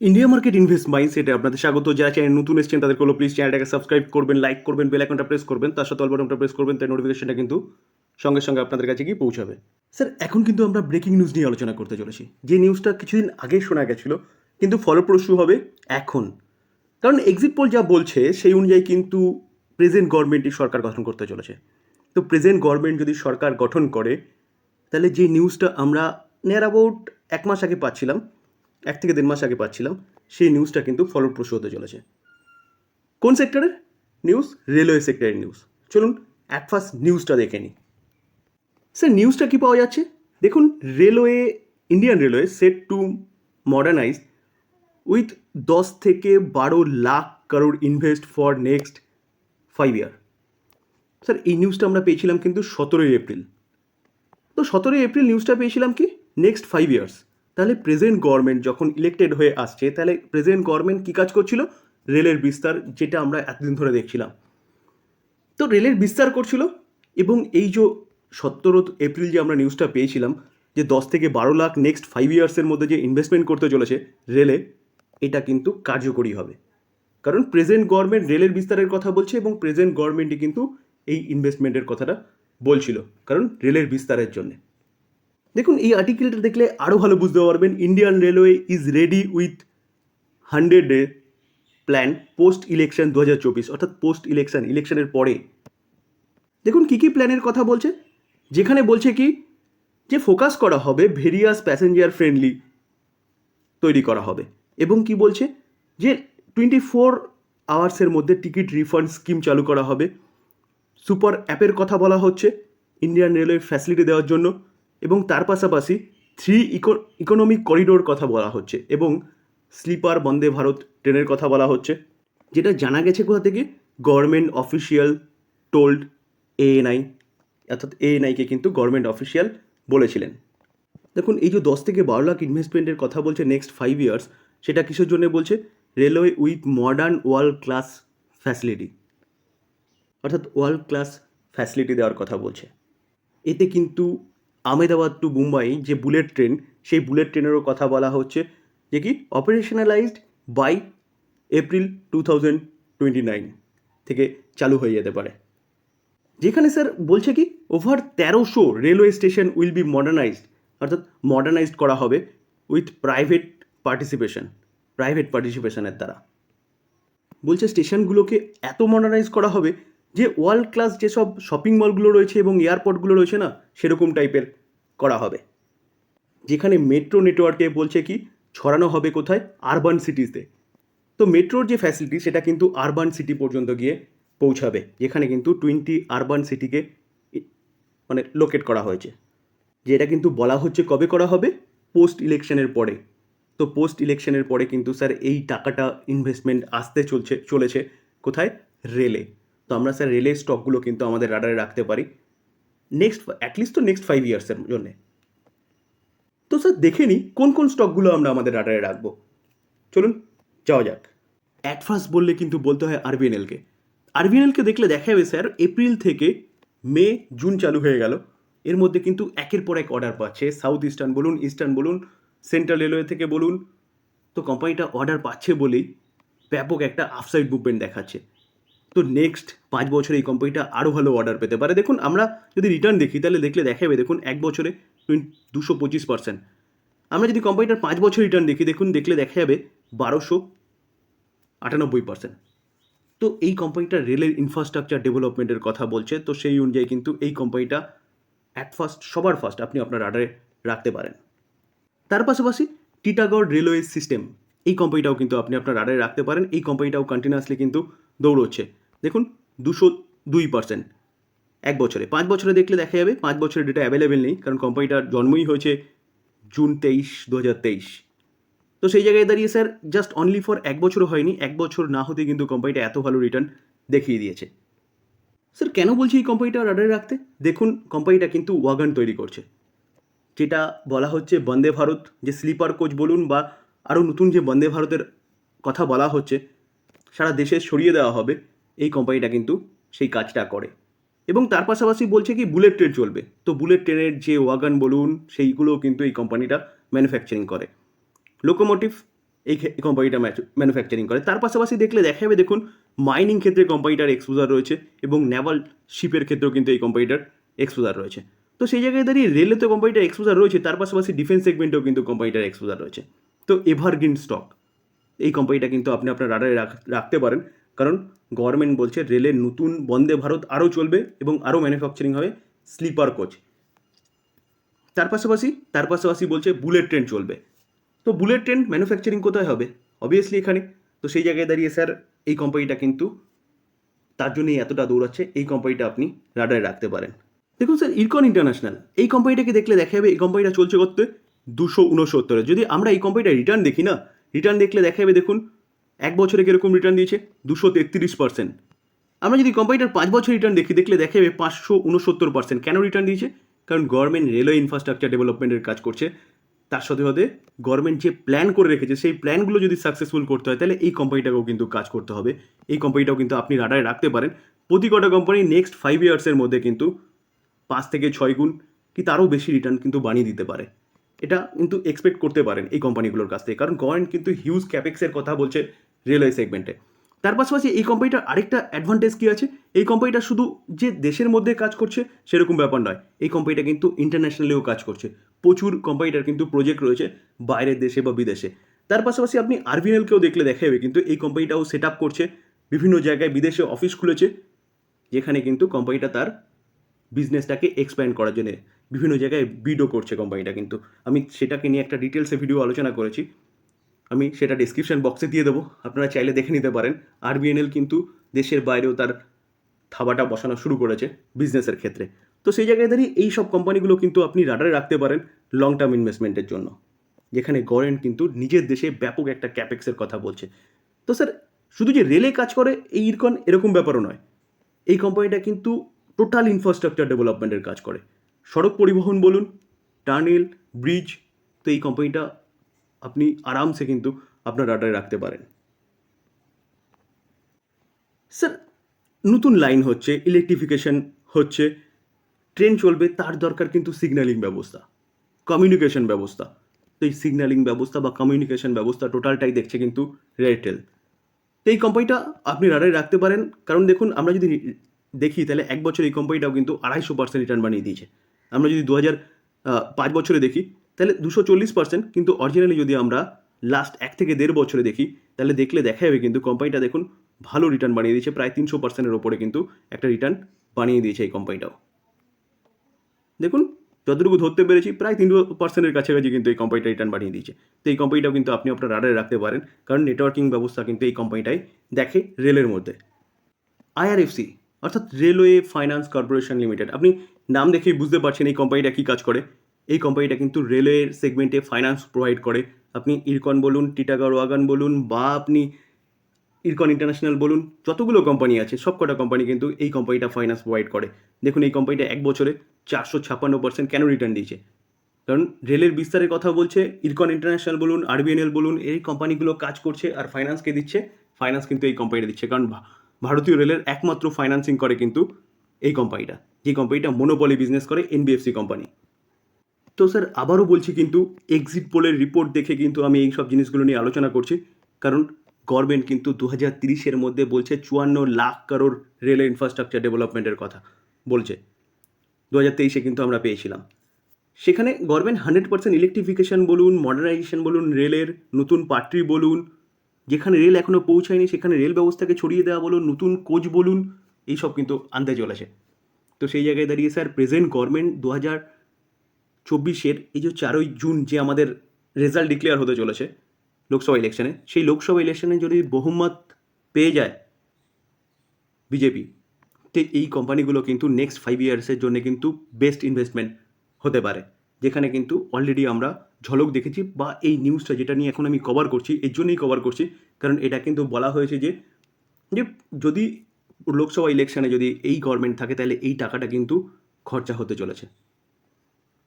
India market invest মাইন্ডসেটে আপনাদের স্বাগত। যারা চ্যানেল নতুন এসেছেন তাদের কোনো প্লিজ চ্যানেলটাকে সাবস্ক্রাইব করবেন লাইক করবেন বেল আইকনটা প্রেস করবেন, তার সাথে অল বাটনটা প্রেস করবেন, তাই নোটিফিকেশনটা কিন্তু সঙ্গে সঙ্গে আপনাদের কাছে গিয়ে পৌঁছাবে। স্যার এখন কিন্তু আমরা ব্রেকিং নিউজ নিয়ে আলোচনা করতে চলেছি। যে নিউজটা কিছুদিন আগে শোনা গেছিল, কিন্তু ফলপ্রসূ হবে এখন। কারণ এক্সিট পোল যা বলছে, সেই অনুযায়ী কিন্তু প্রেজেন্ট গভর্নমেন্টই সরকার গঠন করতে চলেছে। তো প্রেজেন্ট গভর্নমেন্ট যদি সরকার গঠন করে, তাহলে যে নিউজটা আমরা নিয়ার অ্যাবাউট এক মাস আগে পাচ্ছিলাম এক থেকে দেড় মাস আগে পাচ্ছিলাম, সেই নিউজটা কিন্তু ফলপ্রসূ হতে চলেছে। কোন সেক্টরের নিউজ রেলওয়ে সেক্টরের নিউজ চলুন অ্যাট ফার্স্ট নিউজটা দেখে নিই। স্যার নিউজটা কী পাওয়া যাচ্ছে? দেখুন railway Indian railway set to modernise with দশ থেকে বারো lakh crore invest for next five year sir এই নিউজটা আমরা পেয়েছিলাম কিন্তু সতেরোই এপ্রিল। তো সতেরোই এপ্রিল নিউজটা পেয়েছিলাম কি? নেক্সট ফাইভ ইয়ার্স তাহলে প্রেজেন্ট গভর্নমেন্ট যখন ইলেক্টেড হয়ে আসছে, তাহলে প্রেজেন্ট গভর্নমেন্ট কী কাজ করছিল? রেলের বিস্তার যেটা আমরা এতদিন ধরে দেখছিলাম। তো রেলের বিস্তার করছিল এবং এই যে সতেরো এপ্রিল যে আমরা নিউজটা পেয়েছিলাম, যে দশ থেকে বারো লাখ নেক্সট ফাইভ ইয়ার্সের মধ্যে যে ইনভেস্টমেন্ট করতে চলেছে রেলে, এটা কিন্তু কার্যকরী হবে। কারণ প্রেজেন্ট গভর্নমেন্ট রেলের বিস্তারের কথা বলছে এবং প্রেজেন্ট গভর্নমেন্টই কিন্তু এই ইনভেস্টমেন্টের কথাটা বলছিল। কারণ রেলের বিস্তারের জন্যে। দেখুন, এই আর্টিকেলটা দেখলে আরও ভালো বুঝতে পারবেন Indian railway is ready with hundred day plan post election দু হাজার চব্বিশ, অর্থাৎ পোস্ট ইলেকশন ইলেকশনের পরে। দেখুন, কী কী প্ল্যানের কথা বলছে? যেখানে বলছে কি, যে ফোকাস করা হবে ভেরিয়াস প্যাসেঞ্জার ফ্রেন্ডলি তৈরি করা হবে। এবং কি বলছে? যে টোয়েন্টি ফোর আওয়ার্সের মধ্যে টিকিট রিফান্ড স্কিম চালু করা হবে। সুপার অ্যাপের কথা বলা হচ্ছে ইন্ডিয়ান রেলওয়ে ফ্যাসিলিটি দেওয়ার জন্য। এবং তার পাশাপাশি থ্রি ইকো ইকোনমিক করিডোর কথা বলা হচ্ছে এবং স্লিপার বন্দে ভারত ট্রেনের কথা বলা হচ্ছে, যেটা জানা গেছে কোথা থেকে? গভর্নমেন্ট অফিসিয়াল টোল্ড এএনআই অর্থাৎ এএনআইকে কিন্তু গভর্নমেন্ট অফিসিয়াল বলেছিলেন। দেখুন, এই যে দশ থেকে বারো লাখ ইনভেস্টমেন্টের কথা বলছে নেক্সট ফাইভ ইয়ার্স সেটা কিসের জন্য বলছে? Railway with modern world class facility অর্থাৎ ওয়ার্ল্ড ক্লাস ফ্যাসিলিটি দেওয়ার কথা বলছে। এতে কিন্তু আহমেদাবাদ টু মুম্বাই যে বুলেট ট্রেন, সেই বুলেট ট্রেনেরও কথা বলা হচ্ছে। যে কি? Operationalised by April two thousand twenty nine থেকে চালু হয়ে যেতে পারে। যেখানে স্যার বলছে কি ওভার তেরোশো railway station will be modernised অর্থাৎ মডার্নাইজড করা হবে উইথ প্রাইভেট পার্টিসিপেশন প্রাইভেট পার্টিসিপেশনের দ্বারা। বলছে স্টেশনগুলোকে এত মডার্নাইজ করা হবে যে ওয়ার্ল্ড ক্লাস যেসব শপিং মলগুলো রয়েছে এবং এয়ারপোর্টগুলো রয়েছে না, সেরকম টাইপের করা হবে। যেখানে মেট্রো নেটওয়ার্কে বলছে কি, ছড়ানো হবে কোথায়? আরবান সিটিসে তো। মেট্রোর যে ফ্যাসিলিটি সেটা কিন্তু আরবান সিটি পর্যন্ত গিয়ে পৌঁছাবে, যেখানে কিন্তু টোয়েন্টি আরবান সিটিকে মানে লোকেট করা হয়েছে। যেটা কিন্তু বলা হচ্ছে কবে করা হবে? পোস্ট ইলেকশনের পরে। তো পোস্ট ইলেকশনের পরে কিন্তু স্যার এই টাকাটা ইনভেস্টমেন্ট আসতে চলছে, চলেছে কোথায়? রেলে তো আমরা স্যার রেলের স্টকগুলো কিন্তু আমাদের রাডারে রাখতে পারি। নেক্সট অ্যাটলিস্ট তো নেক্সট ফাইভ ইয়ার্সের জন্যে। তো স্যার দেখে নিই কোন কোন স্টকগুলো আমরা আমাদের রাডারে রাখব। চলুন, যাওয়া যাক। অ্যাট ফার্স্ট বললে কিন্তু বলতে হয় আরবিএনএলকে আরবিএনএলকে দেখলে দেখা যাবে স্যার এপ্রিল থেকে মে জুন চালু হয়ে গেল। এর মধ্যে কিন্তু একের পর এক অর্ডার পাচ্ছে। সাউথ ইস্টার্ন বলুন ইস্টার্ন বলুন সেন্ট্রাল রেলওয়ে থেকে বলুন। তো কোম্পানিটা অর্ডার পাচ্ছে বলেই ব্যাপক একটা আফসাইড মুভমেন্ট দেখাচ্ছে। তো নেক্সট পাঁচ বছরে এই কোম্পানিটা আরও ভালো অর্ডার পেতে পারে। দেখুন, আমরা যদি রিটার্ন দেখি, তাহলে দেখলে দেখাবে, দেখুন, এক বছরে দুশো পঁচিশ পার্সেন্ট আমরা যদি কোম্পানিটার পাঁচ বছর রিটার্ন দেখি, দেখুন, দেখলে দেখা যাবে বারোশো আটানব্বই পার্সেন্ট তো এই কোম্পানিটা রেলের ইনফ্রাস্ট্রাকচার ডেভেলপমেন্টের কথা বলছে, তো সেই অনুযায়ী কিন্তু এই কোম্পানিটা অ্যাট ফার্স্ট সবার ফার্স্ট আপনি আপনার রাডারে রাখতে পারেন। তার পাশাপাশি টিটাগড় রেলওয়ে সিস্টেম এই কোম্পানিটাও কিন্তু আপনি আপনার রাডারে রাখতে পারেন। এই কোম্পানিটাও কন্টিনিউয়াসলি কিন্তু দৌড়চ্ছে। দেখুন, দুশো দুই পার্সেন্ট এক বছরে। পাঁচ বছরে দেখলে দেখা যাবে, পাঁচ বছরের ডেটা অ্যাভেলেবেল নেই, কারণ কোম্পানিটার জন্মই হয়েছে জুন তেইশ দু হাজার তেইশ। তো সেই জায়গায় দাঁড়িয়ে স্যার জাস্ট অনলি ফর এক বছরও হয়নি, এক বছর না হতে কিন্তু কোম্পানিটা এত ভালো রিটার্ন দেখিয়ে দিয়েছে। স্যার কেন বলছি এই কোম্পানিটা রাডারে রাখতে? দেখুন কোম্পানিটা কিন্তু ওয়াগান তৈরি করছে। যেটা বলা হচ্ছে বন্দে ভারত, যে স্লিপার কোচ বলুন বা আরও নতুন যে বন্দে ভারতের কথা বলা হচ্ছে, সারা দেশে সরিয়ে দেওয়া হবে। এই কোম্পানিটা কিন্তু সেই কাজটা করে। এবং তার পাশাপাশি বলছে কি বুলেট ট্রেন চলবে। তো বুলেট ট্রেনের যে ওয়াগান বলুন সেইগুলোও কিন্তু এই কোম্পানিটা ম্যানুফ্যাকচারিং করে। লোকোমোটিভ এই কোম্পানিটা ম্যানুফ্যাকচারিং করে। তার পাশাপাশি দেখলে দেখা যাবে, দেখুন মাইনিং ক্ষেত্রে কোম্পানিটার এক্সপোজার রয়েছে এবং নেভাল শিপের ক্ষেত্রেও কিন্তু এই কোম্পানিটার এক্সপোজার রয়েছে। তো সেই জায়গায় দাঁড়িয়ে রেলে তো কোম্পানিটার এক্সপোজার রয়েছে, তার পাশাপাশি ডিফেন্স সেগমেন্টেও কিন্তু কোম্পানিটার এক্সপোজার রয়েছে। তো এভারগ্রিন স্টক এই কোম্পানিটা কিন্তু আপনি আপনার রাডারে রাখতে পারেন। কারণ গভর্নমেন্ট বলছে রেলের নতুন বন্দে ভারত আরও চলবে এবং আরও ম্যানুফ্যাকচারিং হবে স্লিপার কোচ তার পাশাপাশি তার পাশাপাশি বলছে বুলেট ট্রেন চলবে। তো বুলেট ট্রেন ম্যানুফ্যাকচারিং কোথায় হবে? অবভিয়াসলি এখানে। তো সেই জায়গায় দাঁড়িয়ে স্যার এই কোম্পানিটা কিন্তু তার জন্যই এতটা দৌড়াচ্ছে, এই কোম্পানিটা আপনি রাডারে রাখতে পারেন। দেখুন স্যার ইরকন ইন্টারন্যাশনাল এই কোম্পানিটাকে দেখলে দেখা যাবে এই কোম্পানিটা চলছে করতে দুশো উনসত্তরে। যদি আমরা এই কোম্পানিটা রিটার্ন দেখি না রিটার্ন দেখলে দেখা যাবে দেখুন এক বছরে কীরকম রিটার্ন দিয়েছে? দুশো তেত্রিশ পার্সেন্ট আমরা যদি কোম্পানিটার পাঁচ বছর রিটার্ন দেখি, দেখলে দেখা যাবে পাঁচশো উনসত্তর পার্সেন্ট কেন রিটার্ন দিয়েছে? কারণ গভর্নমেন্ট রেলওয়ে ইনফ্রাস্ট্রাকচার ডেভেলপমেন্টের কাজ করছে। তার সাথে সাথে গভর্নমেন্ট যে প্ল্যান করে রেখেছে, সেই প্ল্যানগুলো যদি সাকসেসফুল করতে হয়, তাহলে এই কোম্পানিটাকেও কিন্তু কাজ করতে হবে। এই কোম্পানিটাও কিন্তু আপনি রাডারে রাখতে পারেন। প্রতি কটা কোম্পানি নেক্সট ফাইভ ইয়ার্সের মধ্যে কিন্তু পাঁচ থেকে ছয় গুণ কি তারও বেশি রিটার্ন কিন্তু বানিয়ে দিতে পারে। এটা কিন্তু এক্সপেক্ট করতে পারেন এই কোম্পানিগুলোর কাছ থেকে। কারণ গভর্নমেন্ট কিন্তু হিউজ ক্যাপেক্সের কথা বলছে রেলওয়ে সেগমেন্টে তার পাশাপাশি এই কোম্পানিটার আরেকটা অ্যাডভান্টেজ কী আছে? এই কোম্পানিটা শুধু যে দেশের মধ্যে কাজ করছে, সেরকম ব্যাপার নয়। এই কোম্পানিটা কিন্তু ইন্টারন্যাশনালিও কাজ করছে। প্রচুর কোম্পানিটার কিন্তু প্রজেক্ট রয়েছে বাইরের দেশে বা বিদেশে। তার পাশাপাশি আপনি আরবিএনএলকেও দেখলে দেখা যাবে কিন্তু এই কোম্পানিটাও সেট আপ করছে। বিভিন্ন জায়গায় বিদেশে অফিস খুলেছে, যেখানে কিন্তু কোম্পানিটা তার বিজনেসটাকে এক্সপ্যান্ড করার জন্য। বিভিন্ন জায়গায় বিডও করছে কোম্পানিটা, কিন্তু আমি সেটাকে নিয়ে একটা ডিটেলসে ভিডিও আলোচনা করেছি। আমি সেটা ডিসক্রিপশন বক্সে দিয়ে দেবো, আপনারা চাইলে দেখে নিতে পারেন। আরবিএনএল কিন্তু দেশের বাইরেও তার থাবাটা বসানো শুরু করেছে বিজনেসের ক্ষেত্রে। তো সেই জায়গায় দাঁড়িয়ে এই সব কোম্পানিগুলো কিন্তু আপনি রাডারে রাখতে পারেন লং টার্ম ইনভেস্টমেন্টের জন্য। যেখানে গভর্নমেন্ট কিন্তু নিজের দেশে ব্যাপক একটা ক্যাপেক্সের কথা বলছে। তো স্যার শুধু যে রেলে কাজ করে, এই ইরকন এরকম ব্যাপারও নয়। এই কোম্পানিটা কিন্তু টোটাল ইনফ্রাস্ট্রাকচার ডেভেলপমেন্টের কাজ করে। সড়ক পরিবহন বলুন, টানেল, ব্রিজ, তো এই কোম্পানিটা আপনি আরামসে কিন্তু আপনার রাডারে রাখতে পারেন। স্যার, নতুন লাইন হচ্ছে ইলেকট্রিফিকেশন হচ্ছে ট্রেন চলবে, তার দরকার কিন্তু সিগন্যালিং ব্যবস্থা কমিউনিকেশন ব্যবস্থা। তো এই সিগন্যালিং ব্যবস্থা বা কমিউনিকেশন ব্যবস্থা টোটালটাই দেখছে কিন্তু রেয়ারটেল তো এই কোম্পানিটা আপনি রাডারে রাখতে পারেন, কারণ দেখুন, আমরা যদি দেখি, তাহলে এক বছর এই কোম্পানিটাও কিন্তু আড়াইশো পার্সেন্ট রিটার্ন বানিয়ে দিয়েছে। আমরা যদি দু হাজার পাঁচ বছরে দেখি, তাহলে দুশো চল্লিশ পার্সেন্ট কিন্তু অরিজিনালি যদি আমরা লাস্ট এক থেকে দেড় বছরে দেখি, তাহলে দেখলে দেখা যাবে কিন্তু কোম্পানিটা দেখুন ভালো রিটার্ন বানিয়ে দিয়েছে, প্রায় তিনশো পার্সেন্টের ওপরে কিন্তু একটা রিটার্ন বানিয়ে দিয়েছে এই কোম্পানিটাও দেখুন, যতটুকু ধরতে পেরেছি, প্রায় তিন পার্সেন্টের কাছাকাছি কিন্তু এই কোম্পানিটা রিটার্ন বানিয়ে দিয়েছে। তো এই কোম্পানিটাও কিন্তু আপনি আপনার রাডারে রাখতে পারেন, কারণ নেটওয়ার্কিং ব্যবস্থা কিন্তু এই কোম্পানিটাই দেখে রেলের মধ্যে। আইআরএফসি অর্থাৎ রেলওয়ে ফাইন্যান্স কর্পোরেশন লিমিটেড আপনি নাম দেখেই বুঝতে পারছেন এই কোম্পানিটা কী কাজ করে। এই কোম্পানিটা কিন্তু রেলওয়ের সেগমেন্টে ফাইন্যান্স প্রোভাইড করে। আপনি ইরকন বলুন টিটাগড় ওয়াগান বলুন বা আপনি ইরকন ইন্টারন্যাশনাল বলুন, যতগুলো কোম্পানি আছে সব কটা কোম্পানি কিন্তু এই কোম্পানিটা ফাইন্যান্স প্রোভাইড করে। দেখুন, এই কোম্পানিটা এক বছরে চারশো ছাপ্পান্ন পার্সেন্ট কেন রিটার্ন দিয়েছে? কারণ রেলের বিস্তারের কথা বলছে ইরকন ইন্টারন্যাশনাল বলুন আরবিএনএল বলুন, এই কোম্পানিগুলো কাজ করছে আর ফাইন্যান্সকে দিচ্ছে। ফাইন্যান্স কিন্তু এই কোম্পানিটা দিচ্ছে। কারণ ভারতীয় রেলের একমাত্র ফাইন্যান্সিং করে কিন্তু এই কোম্পানিটা যে কোম্পানিটা মনোপলি বিজনেস করে এনবিএফসি কোম্পানি তো স্যার আবারও বলছি কিন্তু এক্সিট পোলের রিপোর্ট দেখে কিন্তু আমি এই সব জিনিসগুলো নিয়ে আলোচনা করছি। কারণ গভর্নমেন্ট কিন্তু দু হাজার তিরিশের মধ্যে বলছে চুয়ান্ন লাখ কারোর রেল ইনফ্রাস্ট্রাকচার ডেভেলপমেন্টের কথা বলছে। দু হাজার তেইশে কিন্তু আমরা পেয়েছিলাম। সেখানে গভর্নমেন্ট হান্ড্রেড পার্সেন্ট ইলেকট্রিফিকেশন বলুন মডার্নাইজেশন বলুন রেলের নতুন পাট্রি বলুন, যেখানে রেল এখনও পৌঁছায়নি, সেখানে রেল ব্যবস্থাকে ছড়িয়ে দেওয়া বলুন, নতুন কোচ বলুন এইসব কিন্তু আনতে চলেছে। তো সেই জায়গায় দাঁড়িয়ে স্যার প্রেজেন্ট গভর্নমেন্ট দু হাজার চব্বিশের এই যে চারই জুন যে আমাদের রেজাল্ট ডিক্লেয়ার হতে চলেছে লোকসভা ইলেকশনে, সেই লোকসভা ইলেকশনে যদি বহুমত পেয়ে যায় বিজেপি, তো এই কোম্পানিগুলো কিন্তু নেক্সট ফাইভ ইয়ার্সের জন্য কিন্তু বেস্ট ইনভেস্টমেন্ট হতে পারে। যেখানে কিন্তু অলরেডি আমরা ঝলক দেখেছি বা এই নিউজটা যেটা নিয়ে এখন আমি কভার করছি, এর জন্যই কভার করছি। কারণ এটা কিন্তু বলা হয়েছে যে যে যদি লোকসভা ইলেকশনে যদি এই গভর্নমেন্ট থাকে, তাহলে এই টাকাটা কিন্তু খরচা হতে চলেছে।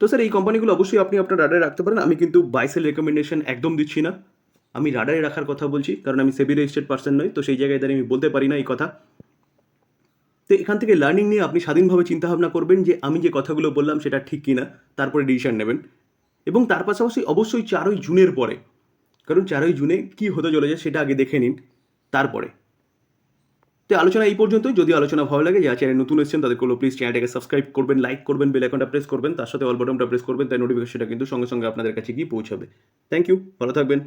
তো স্যার এই কোম্পানিগুলো অবশ্যই আপনি আপনার রাডারে রাখতে পারেন। আমি কিন্তু বাইসেল রেকমেন্ডেশন একদম দিচ্ছি না। আমি রাডারে রাখার কথা বলছি, কারণ আমি সেবি রেজিস্টার্ড পার্সন নই, তো সেই জায়গায় দাঁড়িয়ে আমি বলতে পারি না এই কথা। তো এখান থেকে লার্নিং নিয়ে আপনি স্বাধীনভাবে চিন্তাভাবনা করবেন যে আমি যে কথাগুলো বললাম সেটা ঠিক কি না তারপরে ডিসিশন নেবেন। এবং তার পাশাপাশি অবশ্যই চারই জুনের পরে, কারণ চারই জুনে কি হতে চলেছে সেটা আগে দেখে নিন, তারপরে। তো আলোচনা এই পর্যন্ত যদি আলোচনা ভালো লাগে, যারা চ্যানেল নতুন এসেছেন তাদের করল প্লিজ চ্যানেলটাকে সাবস্ক্রাইব করবেন লাইক করবেন বেল আইকনটা প্রেস করবেন, তার সাথে অল বাটনটা প্রেস করবেন, তাই নোটিফিকেশনটা কিন্তু সঙ্গে সঙ্গে আপনাদের কাছে গিয়ে পৌঁছাবে। থ্যাংক ইউ ভালো থাকবেন।